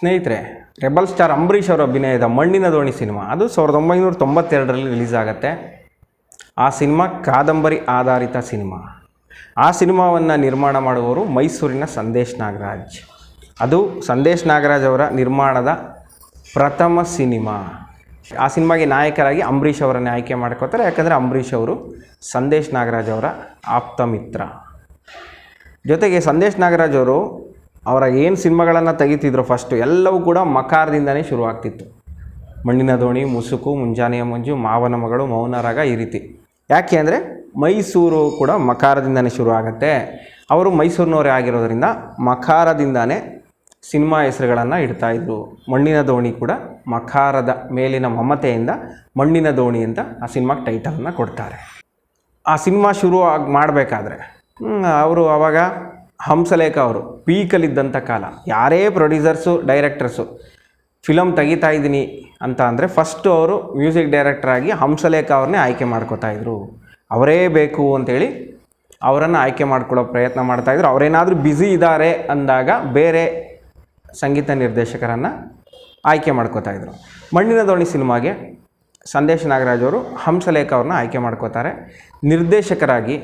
ಸ್ನೇಹಿತರೆ rebel star Ambareesh ಅವರ ಅಭಿನಯದ ಮಣ್ಣಿನ ದೋಣಿ ಸಿನಿಮಾ. ಅದು ಸಾವಿರದ ಒಂಬೈನೂರ ತೊಂಬತ್ತೆರಡರಲ್ಲಿ ರಿಲೀಸ್ ಆಗುತ್ತೆ ಆ ಸಿನಿಮಾ ಕಾದಂಬರಿ ಆಧಾರಿತ ಸಿನಿಮಾ. ಆ ಸಿನಿಮಾವನ್ನು ನಿರ್ಮಾಣ ಮಾಡುವವರು ಮೈಸೂರಿನ ಸಂದೇಶ್ ನಾಗರಾಜ್. ಅದು ಸಂದೇಶ್ ನಾಗರಾಜ್ ಅವರ ನಿರ್ಮಾಣದ ಪ್ರಥಮ ಸಿನಿಮಾ. ಆ ಸಿನಿಮಾಗೆ ನಾಯಕರಾಗಿ ಅಂಬರೀಷ್ ಅವರನ್ನು ಆಯ್ಕೆ ಮಾಡ್ಕೋತಾರೆ. ಯಾಕಂದರೆ ಅಂಬರೀಷ್ ಅವರು ಸಂದೇಶ್ ನಾಗರಾಜ್ ಅವರ ಆಪ್ತ ಮಿತ್ರ. ಜೊತೆಗೆ ಸಂದೇಶ್ ನಾಗರಾಜ್ ಅವರು ಅವರ ಏನು ಸಿನಿಮಾಗಳನ್ನು ತೆಗಿತಿದ್ರು ಫಸ್ಟು ಎಲ್ಲವೂ ಕೂಡ ಮಕಾರದಿಂದನೇ ಶುರುವಾಗ್ತಿತ್ತು. ಮಣ್ಣಿನ ದೋಣಿ, ಮುಸುಕು, ಮುಂಜಾನೆಯ ಮಂಜು, ಮಾವನ ಮಗಳು ಮೌನರಾಗ ಈ ರೀತಿ. ಯಾಕೆ ಅಂದರೆ ಮೈಸೂರು ಕೂಡ ಮಕಾರದಿಂದನೇ ಶುರು ಆಗುತ್ತೆ ಅವರು ಮೈಸೂರಿನವರೇ ಆಗಿರೋದರಿಂದ ಮಕಾರದಿಂದನೇ ಸಿನಿಮಾ ಹೆಸರುಗಳನ್ನು ಇಡ್ತಾಯಿದ್ರು ಮಣ್ಣಿನ ದೋಣಿ ಕೂಡ ಮಕಾರದ ಮೇಲಿನ ಮಮತೆಯಿಂದ ಮಣ್ಣಿನ ದೋಣಿ ಅಂತ ಆ ಸಿನಿಮಾಗೆ ಟೈಟಲನ್ನು ಕೊಡ್ತಾರೆ. ಆ ಸಿನಿಮಾ ಶುರು ಆಗಿ ಮಾಡಬೇಕಾದ್ರೆ ಅವರು ಆವಾಗ ಹಂಸಲೇಖ ಅವರು ಪೀಕಲ್ಲಿದ್ದಂಥ ಕಾಲ. ಯಾರೇ ಪ್ರೊಡ್ಯೂಸರ್ಸು ಡೈರೆಕ್ಟರ್ಸು ಫಿಲಮ್ ತೆಗಿತಾ ಇದ್ದೀನಿ ಅಂತ ಅಂದರೆ ಫಸ್ಟು ಅವರು ಮ್ಯೂಸಿಕ್ ಡೈರೆಕ್ಟರಾಗಿ ಹಂಸಲೇಖ ಅವ್ರನ್ನೇ ಆಯ್ಕೆ ಮಾಡ್ಕೋತಾ ಇದ್ರು. ಅವರೇ ಬೇಕು ಅಂತೇಳಿ ಅವರನ್ನು ಆಯ್ಕೆ ಮಾಡ್ಕೊಳ್ಳೋ ಪ್ರಯತ್ನ ಮಾಡ್ತಾಯಿದ್ರು ಅವರೇನಾದರೂ ಬ್ಯುಸಿ ಇದ್ದಾರೆ ಅಂದಾಗ ಬೇರೆ ಸಂಗೀತ ನಿರ್ದೇಶಕರನ್ನು ಆಯ್ಕೆ ಮಾಡ್ಕೋತಾ ಇದ್ರು. ಮಣ್ಣಿನ ದೋಣಿ ಸಿನಿಮಾಗೆ ಸಂದೇಶ್ ನಾಗರಾಜ್ ಅವರು ಹಂಸಲೇಖ ಅವ್ರನ್ನ ಆಯ್ಕೆ ಮಾಡ್ಕೋತಾರೆ. ನಿರ್ದೇಶಕರಾಗಿ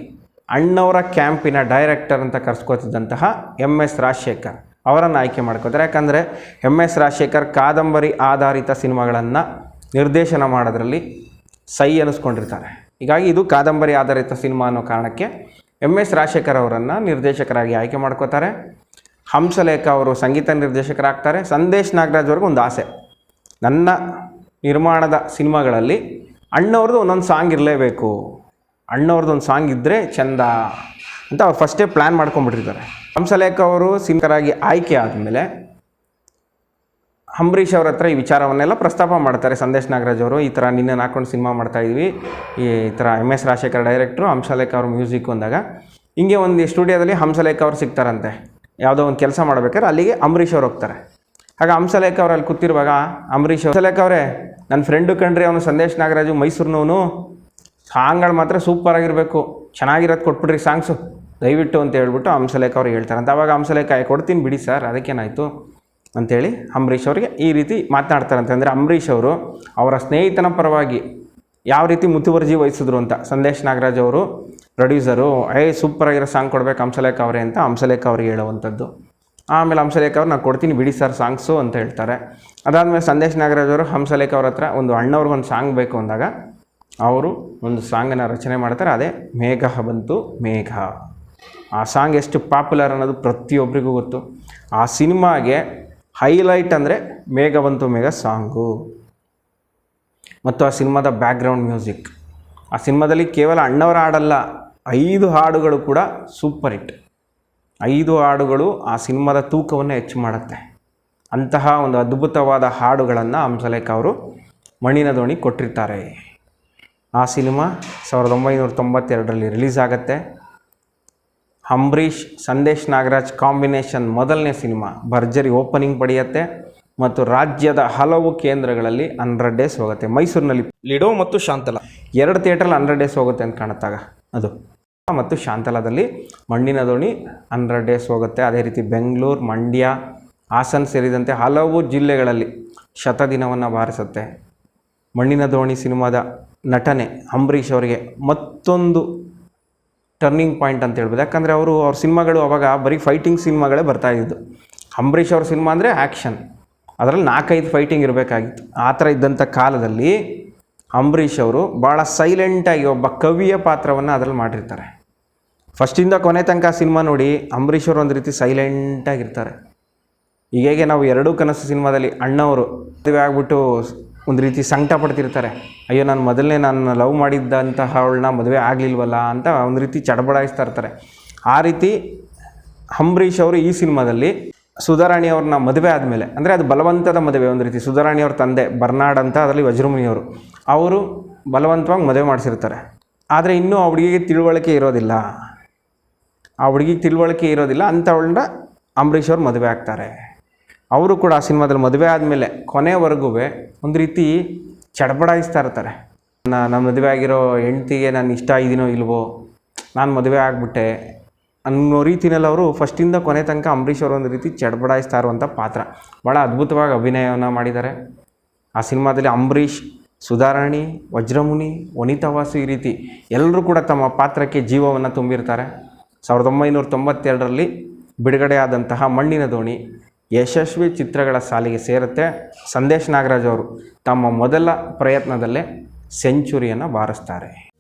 ಅಣ್ಣವರ ಕ್ಯಾಂಪಿನ ಡೈರೆಕ್ಟರ್ ಅಂತ ಕರೆಸ್ಕೋತಿದ್ದಂತಹ ಎಂ ಎಸ್ ರಾಜಶೇಖರ್ ಅವರನ್ನು ಆಯ್ಕೆ ಮಾಡ್ಕೋತಾರೆ. ಯಾಕಂದರೆ ಎಂ ಎಸ್ ರಾಜಶೇಖರ್ ಕಾದಂಬರಿ ಆಧಾರಿತ ಸಿನಿಮಾಗಳನ್ನು ನಿರ್ದೇಶನ ಮಾಡೋದ್ರಲ್ಲಿ ಸೈ ಅನಿಸ್ಕೊಂಡಿರ್ತಾರೆ ಹೀಗಾಗಿ ಇದು ಕಾದಂಬರಿ ಆಧಾರಿತ ಸಿನಿಮಾ ಅನ್ನೋ ಕಾರಣಕ್ಕೆ ಎಂ ಎಸ್ ರಾಜಶೇಖರ್ ಅವರನ್ನು ನಿರ್ದೇಶಕರಾಗಿ ಆಯ್ಕೆ ಮಾಡ್ಕೋತಾರೆ. ಹಂಸಲೇಖ ಅವರು ಸಂಗೀತ ನಿರ್ದೇಶಕರಾಗ್ತಾರೆ. ಸಂದೇಶ್ ನಾಗರಾಜ್ ಅವ್ರಿಗೆ ಒಂದು ಆಸೆ. ನನ್ನ ನಿರ್ಮಾಣದ ಸಿನಿಮಾಗಳಲ್ಲಿ ಅಣ್ಣವ್ರದ್ದು ಒಂದೊಂದು ಸಾಂಗ್ ಇರಲೇಬೇಕು. ಅಣ್ಣವ್ರದ್ದು ಒಂದು ಸಾಂಗ್ ಇದ್ದರೆ ಚೆಂದ ಅಂತ ಅವ್ರು ಫಸ್ಟೇ ಪ್ಲ್ಯಾನ್ ಮಾಡ್ಕೊಂಡ್ಬಿಟ್ಟಿರ್ತಾರೆ. ಹಂಸಲೇಖ ಅವರು ಸಿಂಗರಾಗಿ ಆಯ್ಕೆ ಆದಮೇಲೆ ಅಂಬರೀಷ್ ಅವ್ರ ಹತ್ರ ಈ ವಿಚಾರವನ್ನೆಲ್ಲ ಪ್ರಸ್ತಾಪ ಮಾಡ್ತಾರೆ. ಸಂದೇಶ್ ನಾಗರಾಜ್ ಅವರು ಈ ಥರ ನಿನ್ನೆ ಹಾಕೊಂಡು ಸಿನಿಮಾ ಮಾಡ್ತಾಯಿದ್ವಿ ಈ ಥರ ಎಂ ಎಸ್ ರಾಜಶೇಖರ್ ಡೈರೆಕ್ಟ್ರು ಹಂಸಲೇಖ ಅವ್ರ ಮ್ಯೂಸಿಕ್ ಅಂದಾಗ ಹಿಂಗೆ ಒಂದು ಸ್ಟುಡಿಯೋದಲ್ಲಿ ಹಂಸಲೇಖ ಅವ್ರು ಸಿಗ್ತಾರಂತೆ. ಯಾವುದೋ ಒಂದು ಕೆಲಸ ಮಾಡ್ಬೇಕಾದ್ರೆ ಅಲ್ಲಿಗೆ ಅಂಬರೀಷ್ ಅವ್ರು ಹೋಗ್ತಾರೆ. ಆಗ ಹಂಸಲೇಖ ಅವ್ರು ಅಲ್ಲಿ ಕೂತಿರುವಾಗ ಅಂಬರೀಷ್ ಹಂಸಲೇಖ ಅವರೇ ನನ್ನ ಫ್ರೆಂಡು ಕಂಡ್ರಿ ಅವನು ಸಂದೇಶ್ ನಾಗರಾಜು ಮೈಸೂರಿನವನು. ಸಾಂಗ್ಗಳು ಮಾತ್ರ ಸೂಪರ್ ಆಗಿರಬೇಕು. ಚೆನ್ನಾಗಿರೋದು ಕೊಟ್ಬಿಡ್ರಿ ಸಾಂಗ್ಸು. ದಯವಿಟ್ಟು ಅಂತ ಹೇಳ್ಬಿಟ್ಟು ಹಂಸಲೇಖ ಅವ್ರಿಗೆ ಹೇಳ್ತಾರೆ. ಅಂತ ಅವಾಗ ಹಂಸಲೇಖ "ಏ, ಕೊಡ್ತೀನಿ ಬಿಡಿ ಸರ್ ಅದಕ್ಕೇನಾಯಿತು? ಅಂಥೇಳಿ ಅಂಬರೀಷ್ ಅವರಿಗೆ ಈ ರೀತಿ ಮಾತನಾಡ್ತಾರಂತೆ ಅಂತಂದರೆ ಅಂಬರೀಷ್ ಅವರು ಅವರ ಸ್ನೇಹಿತನ ಪರವಾಗಿ ಯಾವ ರೀತಿ ಮುತುವರ್ಜಿ ವಹಿಸಿದ್ರು ಅಂತ ಸಂದೇಶ್ ನಾಗರಾಜ್ ಅವರು ಪ್ರೊಡ್ಯೂಸರು ಏ ಸೂಪರ್ ಆಗಿರೋ ಸಾಂಗ್ ಕೊಡ್ಬೇಕು ಹಂಸಲೇಖ ಅವರೇ ಅಂತ ಹಂಸಲೇಖ ಅವ್ರಿಗೆ ಹೇಳುವಂಥದ್ದು. ಆಮೇಲೆ ಹಂಸಲೇಖ ಅವ್ರು ನಾನು ಕೊಡ್ತೀನಿ ಬಿಡಿ ಸರ್ ಸಾಂಗ್ಸು ಅಂತ ಹೇಳ್ತಾರೆ. ಅದಾದಮೇಲೆ ಸಂದೇಶ್ ನಾಗರಾಜ್ ಅವರು ಹಂಸಲೇಖ ಅವ್ರ ಹತ್ರ ಒಂದು ಅಣ್ಣವ್ರಿಗೆ ಒಂದು ಸಾಂಗ್ ಬೇಕು ಅಂದಾಗ ಅವರು ಒಂದು ಸಾಂಗನ್ನು ರಚನೆ ಮಾಡ್ತಾರೆ, ಅದೇ ಮೇಘ ಬಂತು ಮೇಘ. ಆ ಸಾಂಗ್ ಎಷ್ಟು ಪಾಪ್ಯುಲರ್ ಅನ್ನೋದು ಪ್ರತಿಯೊಬ್ಬರಿಗೂ ಗೊತ್ತು. ಆ ಸಿನಿಮಾಗೆ ಹೈಲೈಟ್ ಅಂದರೆ ಮೇಘ ಬಂತು ಮೇಘ ಸಾಂಗು. ಮತ್ತು ಆ ಸಿನಿಮಾದ ಬ್ಯಾಕ್ಗ್ರೌಂಡ್ ಮ್ಯೂಸಿಕ್ ಆ ಸಿನಿಮಾದಲ್ಲಿ ಕೇವಲ ಅಣ್ಣವರ ಹಾಡಲ್ಲ, ಐದು ಹಾಡುಗಳು ಕೂಡ ಸೂಪರ್ ಹಿಟ್ ಐದು ಹಾಡುಗಳು ಆ ಸಿನಿಮಾದ ತೂಕವನ್ನು ಹೆಚ್ಚು ಮಾಡುತ್ತೆ. ಅಂತಹ ಒಂದು ಅದ್ಭುತವಾದ ಹಾಡುಗಳನ್ನು ಹಂಸಲೇಖ ಅವರು ಮಣ್ಣಿನ ದೋಣಿ ಕೊಟ್ಟಿರ್ತಾರೆ. ಆ ಸಿನಿಮಾ ಸಾವಿರದ ಒಂಬೈನೂರ ತೊಂಬತ್ತೆರಡರಲ್ಲಿ ರಿಲೀಸ್ ಆಗುತ್ತೆ ಅಂಬರೀಷ್, ಸಂದೇಶ್ ನಾಗರಾಜ್ ಕಾಂಬಿನೇಷನ್ ಮೊದಲನೇ ಸಿನಿಮಾ ಭರ್ಜರಿ ಓಪನಿಂಗ್ ಪಡೆಯುತ್ತೆ ಮತ್ತು ರಾಜ್ಯದ ಹಲವು ಕೇಂದ್ರಗಳಲ್ಲಿ ಹಂಡ್ರೆಡ್ ಡೇಸ್ ಹೋಗುತ್ತೆ. ಮೈಸೂರಿನಲ್ಲಿ ಲಿಡೋ ಮತ್ತು ಶಾಂತಲ. ಎರಡು ಥಿಯೇಟ್ರಲ್ಲಿ ಹಂಡ್ರೆಡ್ ಡೇಸ್ ಹೋಗುತ್ತೆ ಅಂತ ಕಾಣುತ್ತಾಗ ಅದು ಮತ್ತು ಶಾಂತಲಾದಲ್ಲಿ ಮಣ್ಣಿನ ದೋಣಿ ಹಂಡ್ರೆಡ್ ಡೇಸ್ ಹೋಗುತ್ತೆ. ಅದೇ ರೀತಿ ಬೆಂಗಳೂರು, ಮಂಡ್ಯ, ಹಾಸನ್ ಸೇರಿದಂತೆ ಹಲವು ಜಿಲ್ಲೆಗಳಲ್ಲಿ ಶತದಿನವನ್ನು ಬಾರಿಸುತ್ತೆ. ಮಣ್ಣಿನ ದೋಣಿ ಸಿನಿಮಾದ ನಟನೆ ಅಂಬರೀಷ್ ಅವರಿಗೆ ಮತ್ತೊಂದು ಟರ್ನಿಂಗ್ ಪಾಯಿಂಟ್ ಅಂತ ಹೇಳ್ಬೋದು. ಯಾಕಂದರೆ ಅವರು ಅವ್ರ ಸಿನಿಮಾಗಳು ಅವಾಗ ಬರೀ ಫೈಟಿಂಗ್ ಸಿನಿಮಾಗಳೇ ಬರ್ತಾ ಇದ್ದು ಅಂಬರೀಷ್ ಅವ್ರ ಸಿನಿಮಾ ಅಂದರೆ ಆ್ಯಕ್ಷನ್ ಅದರಲ್ಲಿ ನಾಲ್ಕೈದು ಫೈಟಿಂಗ್ ಇರಬೇಕಾಗಿತ್ತು. ಆ ಥರ ಇದ್ದಂಥ ಕಾಲದಲ್ಲಿ ಅಂಬರೀಷ್ ಅವರು ಭಾಳ ಸೈಲೆಂಟಾಗಿ ಒಬ್ಬ ಕವಿಯ ಪಾತ್ರವನ್ನು ಅದರಲ್ಲಿ ಮಾಡಿರ್ತಾರೆ. ಫಸ್ಟಿಂದ ಕೊನೆ ತನಕ ಸಿನಿಮಾ ನೋಡಿ ಅಂಬರೀಷ್ ಅವರು ಒಂದು ರೀತಿ ಸೈಲೆಂಟಾಗಿರ್ತಾರೆ ಈಗ ಹೇಗೆ ನಾವು ಎರಡೂ ಕನಸು ಸಿನಿಮಾದಲ್ಲಿ ಅಣ್ಣವರು ಮದುವೆ ಆಗ್ಬಿಟ್ಟು ಒಂದು ರೀತಿ ಸಂಕಟ ಪಡ್ತಿರ್ತಾರೆ. ಅಯ್ಯೋ, ನಾನು ಮೊದಲನೇ ನಾನು ಲವ್ ಮಾಡಿದ್ದಂತಹ ಅವಳನ್ನ ಮದುವೆ ಆಗಲಿಲ್ವಲ್ಲ ಅಂತ ಒಂದು ರೀತಿ ಚಡಬಡಾಯಿಸ್ತಾ ಇರ್ತಾರೆ. ಆ ರೀತಿ ಅಂಬರೀಷ್ ಅವರು ಈ ಸಿನಿಮಾದಲ್ಲಿ ಸುಧಾರಾಣಿ ಅವ್ರನ್ನ ಮದುವೆ ಆದಮೇಲೆ, ಅಂದರೆ ಅದು ಬಲವಂತದ ಮದುವೆ ಒಂದು ರೀತಿ, ಸುಧಾರಾಣಿ ಅವ್ರ ತಂದೆ ಬರ್ನಾಡ್ ಅಂತ ಅದರಲ್ಲಿ ವಜ್ರಮುನಿಯವರು ಅವರು ಬಲವಂತವಾಗಿ ಮದುವೆ ಮಾಡಿಸಿರ್ತಾರೆ. ಆದರೆ ಇನ್ನೂ ಆ ಹುಡುಗಿಗೆ ತಿಳುವಳಿಕೆ ಇರೋದಿಲ್ಲ. ಆ ಹುಡುಗಿಗೆ ತಿಳುವಳಿಕೆ ಇರೋದಿಲ್ಲ ಅಂಥವಳನ್ನ ಅಂಬರೀಷ್ ಅವ್ರು ಮದುವೆ ಆಗ್ತಾರೆ. ಅವರು ಕೂಡ ಆ ಸಿನಿಮಾದಲ್ಲಿ ಮದುವೆ ಆದಮೇಲೆ ಕೊನೆವರೆಗೂ ಒಂದು ರೀತಿ ಚಡಬಡಾಯಿಸ್ತಾ ಇರ್ತಾರೆ. ನಾನು ಮದುವೆ ಆಗಿರೋ ಹೆಂಡ್ತಿಗೆ ನಾನು ಇಷ್ಟ ಇದ್ದೀನೋ ಇಲ್ವೋ, ನಾನು ಮದುವೆ ಆಗಿಬಿಟ್ಟೆ ಅನ್ನೋ ರೀತಿನಲ್ಲಿ ಅವರು ಫಸ್ಟಿಂದ ಕೊನೆ ತನಕ ಅಂಬರೀಷ್ ಅವರು ಒಂದು ರೀತಿ ಚಡಬಡಾಯಿಸ್ತಾ ಇರುವಂಥ ಪಾತ್ರ. ಭಾಳ ಅದ್ಭುತವಾಗಿ ಅಭಿನಯವನ್ನು ಮಾಡಿದ್ದಾರೆ. ಆ ಸಿನಿಮಾದಲ್ಲಿ ಅಂಬರೀಷ್, ಸುಧಾರಾಣಿ, ವಜ್ರಮುನಿ, ವನಿತಾ ವಾಸು ಈ ರೀತಿ ಎಲ್ಲರೂ ಕೂಡ ತಮ್ಮ ಪಾತ್ರಕ್ಕೆ ಜೀವವನ್ನು ತುಂಬಿರ್ತಾರೆ. ಸಾವಿರದ ಒಂಬೈನೂರ ತೊಂಬತ್ತೆರಡರಲ್ಲಿ ಬಿಡುಗಡೆಯಾದಂತಹ ಮಣ್ಣಿನ ದೋಣಿ ಯಶಸ್ವಿ ಚಿತ್ರಗಳ ಸಾಲಿಗೆ ಸೇರುತ್ತೆ. ಸಂದೇಶ್ ನಾಗರಾಜ್ ಅವರು ತಮ್ಮ ಮೊದಲ ಪ್ರಯತ್ನದಲ್ಲೇ ಸೆಂಚುರಿಯನ್ನು ಬಾರಿಸ್ತಾರೆ.